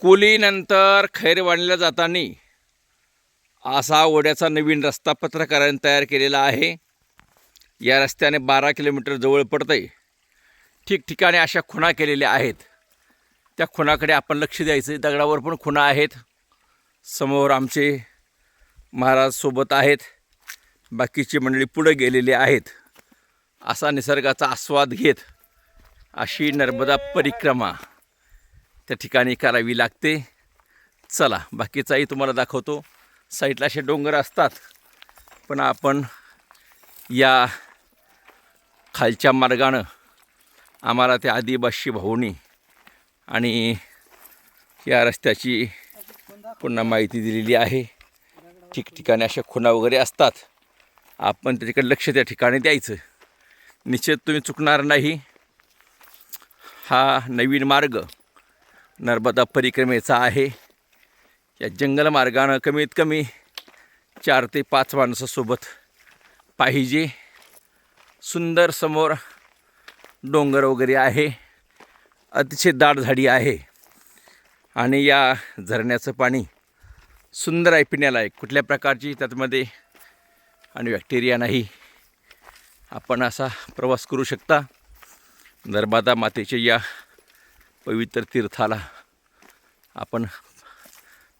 कुलीनंतर खैरवाणीला जाताना असा ओढ्याचा नवीन रस्ता पत्रकारांनी तयार केलेला आहे. या रस्त्याने बारा किलोमीटर जवळ पडतं आहे ठिकठिकाणी अशा खुणा केलेल्या आहेत. त्या खुणाकडे आपण लक्ष द्यायचं दगडावर पण खुणा आहेत. समोर आमचे महाराज सोबत आहेत. बाकीची मंडळी पुढे गेलेली आहेत. असा निसर्गाचा आस्वाद घेत अशी नर्मदा परिक्रमा त्या ठिकाणी करावी लागते. चला बाकीचाही तुम्हाला दाखवतो. साईडला असे डोंगर असतात. पण आपण या खालच्या मार्गानं आम्हाला त्या आदिवासी भाऊनी आणि या रस्त्याची पुन्हा माहिती दिलेली आहे. ठिकठिकाणी अशा खुणा वगैरे असतात. आपण त्याच्याकडे लक्ष त्या ठिकाणी द्यायचं. निश्चित तुम्ही चुकणार नाही. हा नवीन मार्ग. नर्मदा परिक्रमेचा आहे. या जंगल मार्गानं कमीत कमी चार ते पाच माणसं सोबत पाहिजे. सुंदर समोर डोंगर वगैरे आहे. अतिशय दाट झाडी आहे. आणि या झरण्याचं पाणी सुंदर आहे पिण्याला आहे कुठल्या प्रकारची त्यातमध्ये आणि बॅक्टेरिया नाही. आपण असा प्रवास करू शकता. नर्मदा मातेच्या या पवित्र तीर्थाला आपण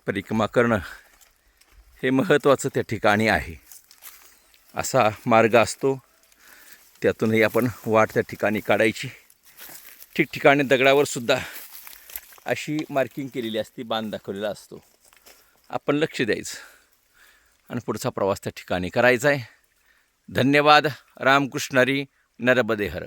परिक्रमा करणं हे महत्त्वाचं त्या ठिकाणी आहे. असा मार्ग असतो. त्यातूनही आपण वाट त्या ठिकाणी काढायची. ठिकठिकाणी दगडावर सुद्धा अशी मार्किंग केलेली असते बांध दाखवलेला असतो. आपण लक्ष द्यायचं आणि पुढचा प्रवास त्या ठिकाणी करायचा आहे धन्यवाद रामकृष्णारी नरबदेहर.